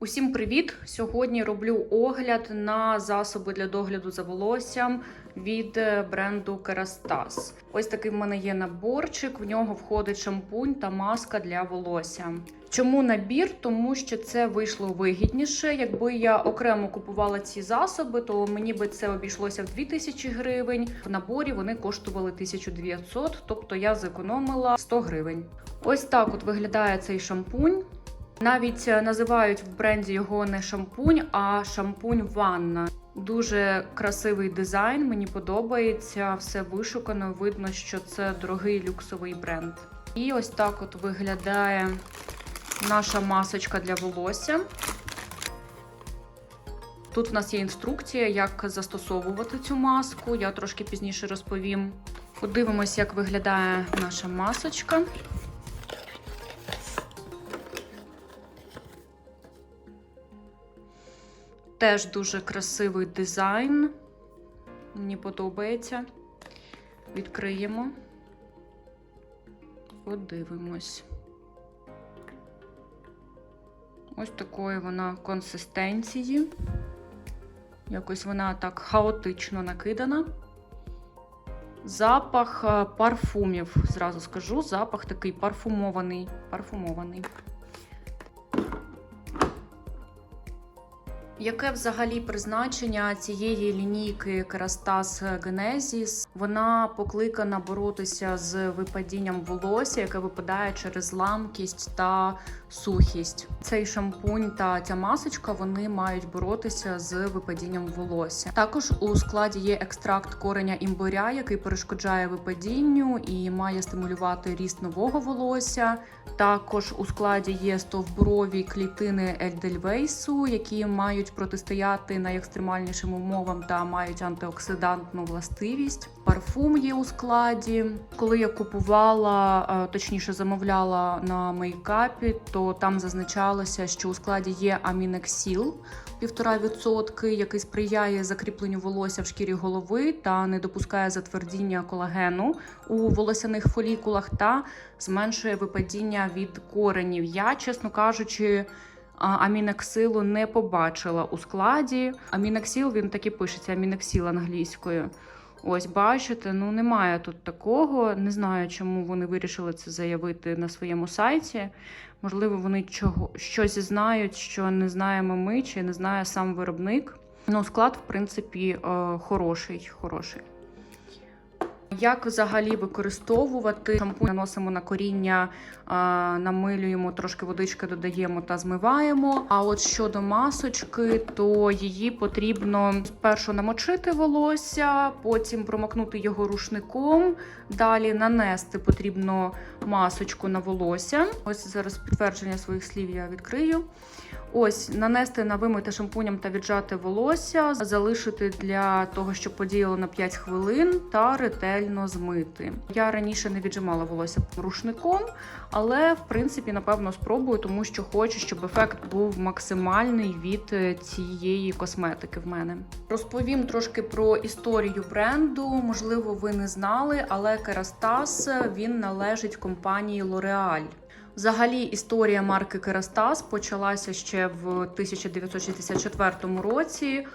Усім привіт! Сьогодні роблю огляд на засоби для догляду за волоссям від е, бренду Kerastase. Ось такий в мене є наборчик. В нього входить шампунь та маска для волосся. Чому набір? Тому що це вийшло вигідніше. Якби я окремо купувала ці засоби, то мені би це обійшлося в 2000 гривень. В наборі вони коштували 1900, тобто я зекономила 100 гривень. Ось так от виглядає цей шампунь. Навіть е, називають в бренді його не шампунь, а шампунь ванна. Дуже красивий дизайн, мені подобається, все вишукано. Видно, що це дорогий люксовий бренд. І ось так от виглядає наша масочка для волосся. Тут в нас є інструкція, як застосовувати цю маску. Я трошки пізніше розповім. Подивимось, як виглядає наша масочка. Теж дуже красивий дизайн. Мені подобається. Відкриємо. Подивимось. Ось такої вона консистенції. Якось вона так хаотично накидана. Запах е, парфумів, зразу скажу, запах такий парфумований. парфумований. Яке взагалі призначення цієї лінійки Kerastase Genesis? Вона покликана боротися з випадінням волосся, яке випадає через ламкість та сухість. Цей шампунь та ця масочка вони мають боротися з випадінням волосся. Також у складі є екстракт кореня імбиря, який перешкоджає випадінню і має стимулювати ріст нового волосся. Також у складі є стовбурові клітини Ельдельвейсу, які мають протистояти найекстремальнішим умовам та мають антиоксидантну властивість. Парфум є у складі. Коли я купувала, е, точніше замовляла на мейкапі, то там зазначалося, що у складі є амінексіл 1,5%, який сприяє закріпленню волосся в шкірі голови та не допускає затвердіння колагену у волосяних фолікулах та зменшує випадіння від коренів. Я, чесно кажучи, а, амінексилу не побачила у складі. Амінексіл він так і пишеться амінексіл англійською. Ось, бачите, ну немає тут такого. Не знаю, чому вони вирішили це заявити на своєму сайті. Можливо, вони чого щось знають, що не знаємо ми, чи не знає сам виробник. Ну, склад, в принципі, е, хороший. хороший. Як взагалі використовувати шампунь наносимо на коріння, намилюємо, трошки водички додаємо та змиваємо. А от щодо масочки, то її потрібно спершу намочити волосся, потім промокнути його рушником. Далі нанести потрібно масочку на волосся. Ось зараз підтвердження своїх слів я відкрию. Ось нанести на вимите шампунем та віджати волосся, залишити для того, щоб подіяло на 5 хвилин та ретельно змити. Я раніше не віджимала волосся рушником, але в принципі, напевно, спробую, тому що хочу, щоб ефект був максимальний від е, цієї косметики в мене. Розповім трошки про історію бренду. Можливо, ви не знали, але Kerastase, він належить компанії L'Oreal. Взагалі, історія марки Kerastase почалася ще в 1964 році,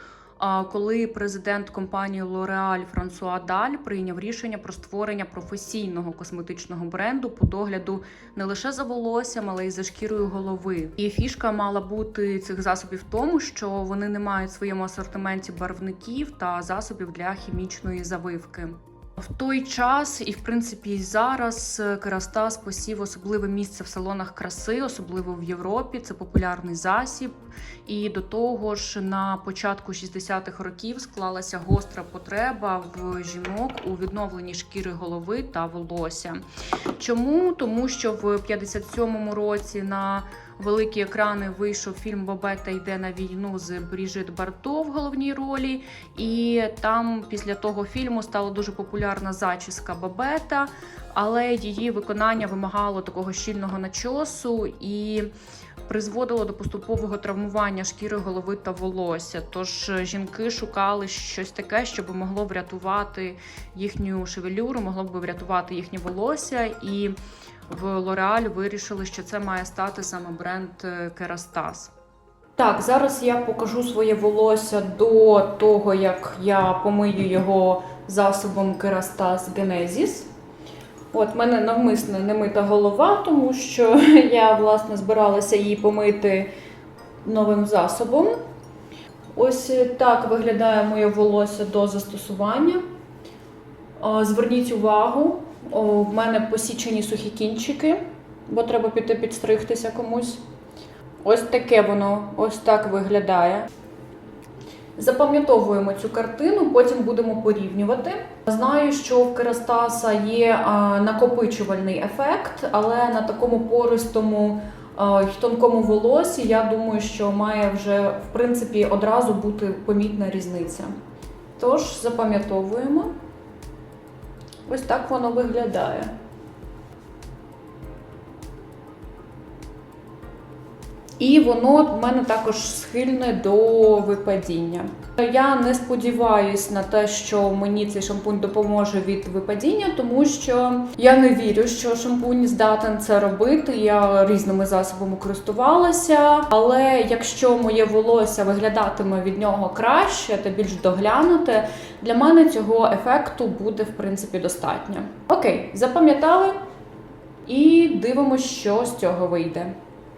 коли президент компанії L'Oreal Франсуа Даль прийняв рішення про створення професійного косметичного бренду по догляду не лише за волоссям, але й за шкірою голови. І фішка мала бути цих засобів в тому, що вони не мають в своєму асортименті барвників та засобів для хімічної завивки. В той час, і в принципі і зараз Керастас посів особливе місце в салонах краси, особливо в Європі. Це популярний засіб. І до того ж, на початку 60-х років склалася гостра потреба в жінок у відновленні шкіри голови та волосся. Чому? Тому що в 57-му році на великі екрани вийшов фільм Бобета йде на війну з Бріжит Барто в головній ролі. І там після того фільму стала дуже популярна зачіска Бобета, але її виконання вимагало такого щільного начосу і призводило до поступового травмування шкіри голови та волосся. Тож жінки шукали щось таке, щоб могло врятувати їхню шевелюру, могло б врятувати їхнє волосся. І в L'Oreal вирішили, що це має стати саме бренд Kerastase. Так, зараз я покажу своє волосся до того, як я помию його засобом Kerastase Genesis. От, мене навмисно не мита голова, тому що я, власне, збиралася її помити новим засобом. Ось так виглядає моє волосся до застосування. Зверніть увагу, в мене посічені сухі кінчики, бо треба піти підстригтися комусь. Ось таке воно ось так виглядає. Запам'ятовуємо цю картину, потім будемо порівнювати. Знаю, що в Керастаса є накопичувальний ефект, але на такому пористому й тонкому волосі я думаю, що має вже в принципі одразу бути помітна різниця. Тож запам'ятовуємо. Ось так воно виглядає. І воно в мене також схильне до випадіння. Я не сподіваюся на те, що мені цей шампунь допоможе від випадіння, тому що я не вірю, що шампунь здатен це робити. Я різними засобами користувалася. Але якщо моє волосся виглядатиме від нього краще та більш доглянуте, для мене цього ефекту буде в принципі достатньо. Окей, запам'ятали і дивимося, що з цього вийде.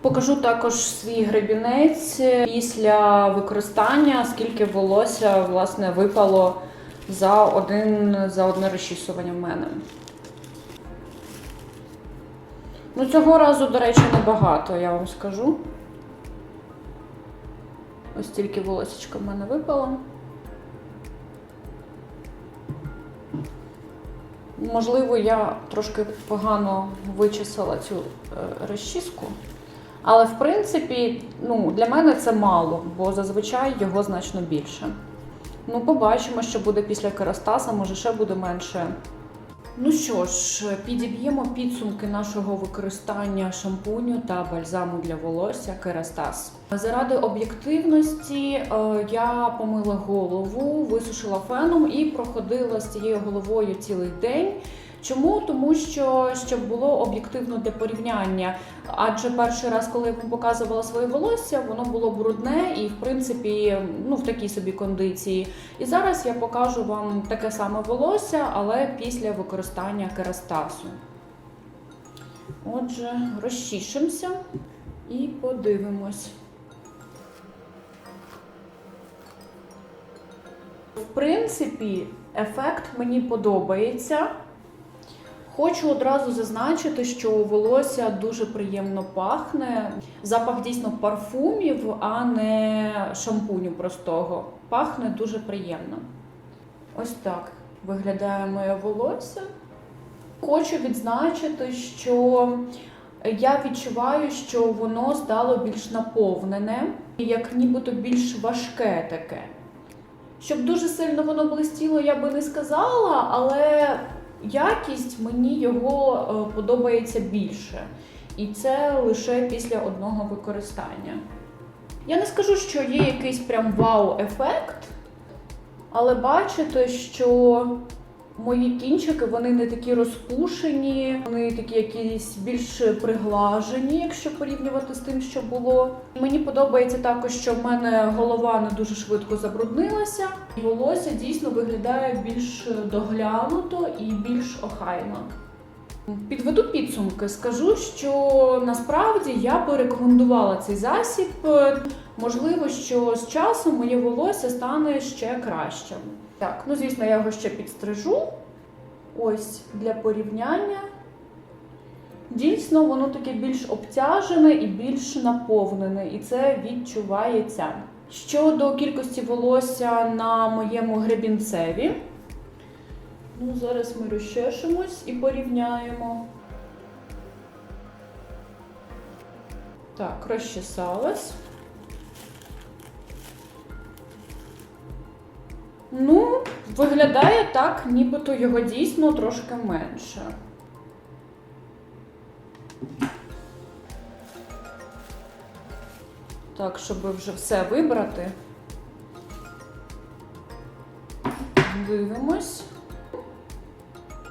Покажу також свій гребінець після використання, скільки волосся власне випало за один за одне розчісування в мене. Ну, цього разу, до речі, небагато, я вам скажу. Ось тільки волосечко в мене випало. Можливо, я трошки погано вичесала цю е, розчіску. Але в принципі, ну, для мене це мало, бо зазвичай його значно більше. Ну, побачимо, що буде після керастаса, може ще буде менше. Ну що ж, підіб'ємо підсумки нашого використання шампуню та бальзаму для волосся Керастас. Заради об'єктивності е, я помила голову, висушила феном і проходила з цією головою цілий день. Чому? Тому що щоб було об'єктивно для порівняння. Адже перший раз, коли я вам показувала своє волосся, воно було брудне і, в принципі, ну в такій собі кондиції. І зараз я покажу вам таке саме волосся, але після використання керастасу. Отже, розчішимося і подивимось. В принципі, ефект мені подобається. Хочу одразу зазначити, що волосся дуже приємно пахне. Запах дійсно парфумів, а не шампуню простого. Пахне дуже приємно. Ось так виглядає моє волосся. Хочу відзначити, що я відчуваю, що воно стало більш наповнене, як нібито більш важке таке. Щоб дуже сильно воно блистіло, я би не сказала, але якість мені його е, подобається більше. І це лише після одного використання. Я не скажу, що є якийсь прям вау-ефект, але бачите, що мої кінчики вони не такі розпушені, вони такі якісь більш приглажені, якщо порівнювати з тим, що було. Мені подобається також, що в мене голова не дуже швидко забруднилася. І волосся дійсно виглядає більш доглянуто і більш охайно. Підведу підсумки, скажу, що насправді я би рекомендувала цей засіб. Можливо, що з часом моє волосся стане ще кращим. Так, ну звісно, я його ще підстрижу. Ось для порівняння. Дійсно, воно таке більш обтяжене і більш наповнене, і це відчувається. Щодо кількості волосся на моєму гребінцеві, ну, зараз ми розчешемось і порівняємо. Так, розчесалась. Ну, виглядає так, нібито його дійсно трошки менше. Так, щоб вже все вибрати. Дивимось.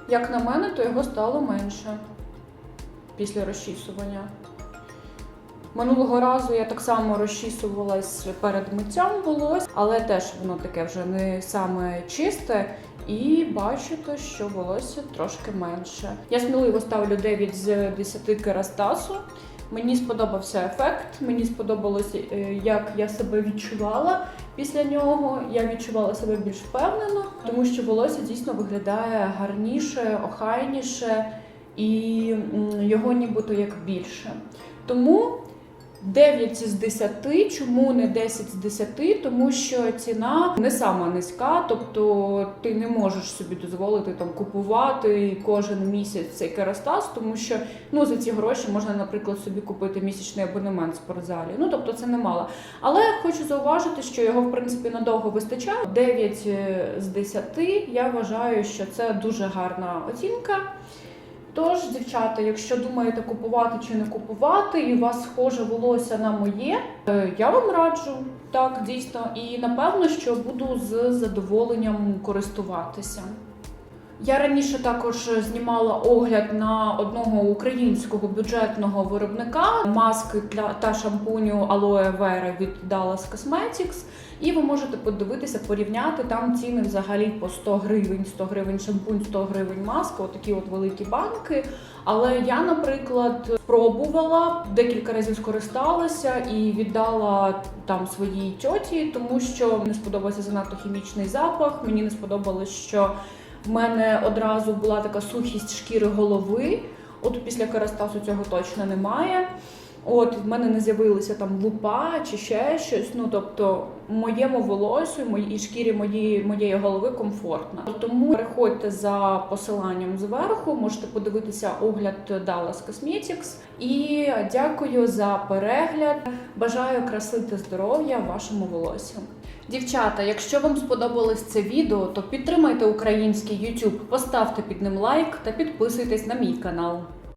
Як на мене, то його стало менше після розчісування. Минулого разу я так само розчісувалась перед миттям волосся, але теж воно таке вже не саме чисте. І бачите, що волосся трошки менше. Я сміливо ставлю 9 з 10 керастасу. Мені сподобався ефект, мені сподобалося, е, як я себе відчувала після нього. Я відчувала себе більш впевнено, тому що волосся дійсно виглядає гарніше, охайніше і його нібито як більше. Тому 9 з 10, чому не 10 з 10? Тому що ціна не сама низька, тобто ти не можеш собі дозволити там купувати кожен місяць цей керастас, тому що ну за ці гроші можна, наприклад, собі купити місячний абонемент в спортзалі. Ну тобто це немало. Але хочу зауважити, що його в принципі надовго вистачає. 9 з 10 я вважаю, що це дуже гарна оцінка. Тож, дівчата, якщо думаєте купувати чи не купувати, і у вас схоже волосся на моє, е, я вам раджу так дійсно. І напевно, що буду з задоволенням користуватися. Я раніше також знімала огляд на одного українського бюджетного виробника маски для та шампуню Aloe Vera від Dallas Cosmetics. І ви можете подивитися, порівняти там ціни взагалі по 100 гривень, 100 гривень шампунь, 100 гривень маска, отакі от великі банки. Але я, наприклад, спробувала декілька разів скористалася і віддала там своїй тьоті, тому що мені сподобався занадто хімічний запах. Мені не сподобалось, що в мене одразу була така сухість шкіри голови. От після керастасу цього точно немає. От в мене не з'явилися там лупа чи ще щось. Ну тобто, моєму волосю, моїй шкірі моєї моєї голови комфортно. Тому переходьте за посиланням зверху, можете подивитися огляд Dallas Cosmetics. І дякую за перегляд. Бажаю краси та здоров'я вашому волосю. Дівчата, якщо вам сподобалось це відео, то підтримайте український YouTube, поставте під ним лайк та підписуйтесь на мій канал.